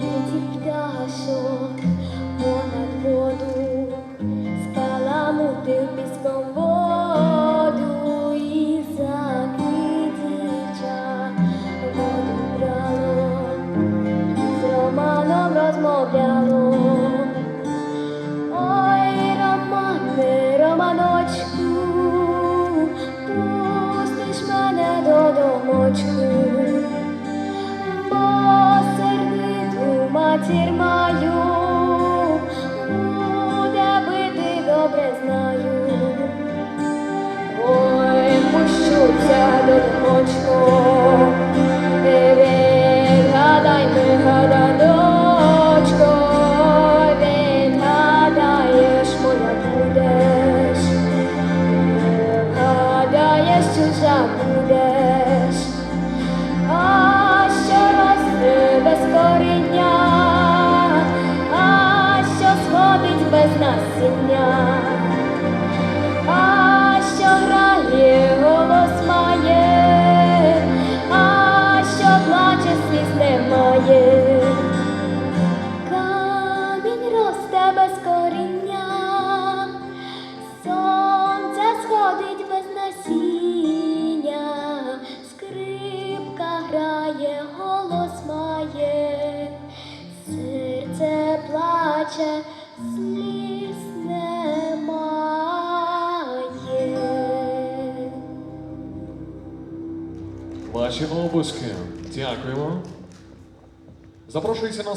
Летить пташок понад воду, скаламутив піском маю, буде бити добре знаю. Ой, пущуся додомочку, Відгадай, не гаданочко, відгадаєш, моя будеш, гадаєш, чужа будеш, грає, голос має, серце плаче, сліз немає. Ваші обуски. Дякуємо. Запрошується на